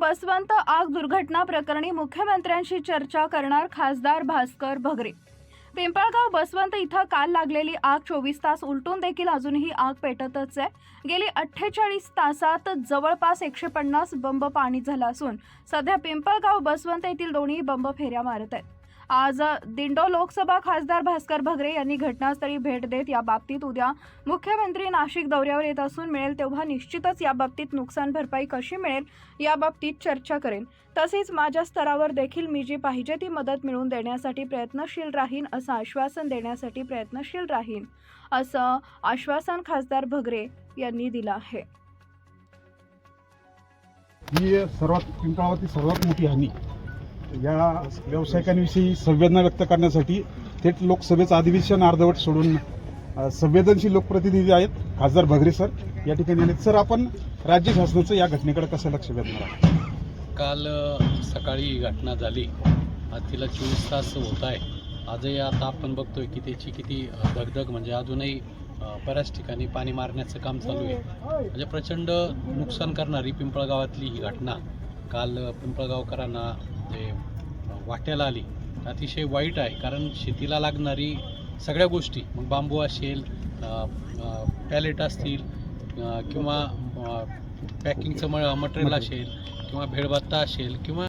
बसवंत आग दुर्घटना प्रकरणी मुख्यमंत्र्यांशी चर्चा करणार खासदार भास्कर भगरे. पिंपळगाव बसवंत इथं काल लागलेली आग चोवीस तास उलटून देखील अजूनही आग पेटतच आहे. गेली अठ्ठेचाळीस तासात जवळपास एकशे पन्नास बंब पाणी झाला असून सध्या पिंपळगाव बसवंत येथील दोन्ही बंब फेऱ्या मारत आहेत. आज दिंडो लोकसभा खासदार भास्कर भगरे यांनी घटनास्थळी भेट देत या बाबतीत उद्या मुख्यमंत्री नाशिक दौऱ्यावर येत असून मिळेल तेव्हा निश्चितच या बाबतीत नुकसान भरपाई कशी मिळेल या बाबतीत चर्चा करेन. तसेच माझ्या स्तरावर देखील मी जी पाहिजे ती मदत मिळवून देण्यासाठी प्रयत्नशील राहीन असं आश्वासन देण्यासाठी प्रयत्नशील राहीन असं आश्वासन खासदार भगरे यांनी दिलं आहे. ही सर्वात पिंपळावरती सर्वात मोठी हानी. या व्यावसायिकांविषयी संवेदना व्यक्त करण्यासाठी थेट लोकसभेचं अधिवेशन अर्धवट सोडून संवेदनशील लोकप्रतिनिधी आहेत खासदार भगरे सर. या ठिकाणी आले सर आपण राज्य शासनाचं या घटनेकडे कसं लक्ष वेधणार आहात? काल सकाळी ही घटना झाली. आज तिला चोवीस तास होत आहे. आजही आता आपण बघतोय की त्याची किती धगधग म्हणजे अजूनही बऱ्याच ठिकाणी पाणी मारण्याचं काम चालू आहे. म्हणजे प्रचंड नुकसान करणारी पिंपळगावातली ही घटना. काल पिंपळगावकरांना जे वाट्याला आली. अतिशय वाईट आहे कारण शेतीला लागणारी सगळ्या गोष्टी मग बांबू असेल पॅलेट असतील किंवा पॅकिंगचं म मटेरियल. असेल किंवा भेळभत्ता असेल किंवा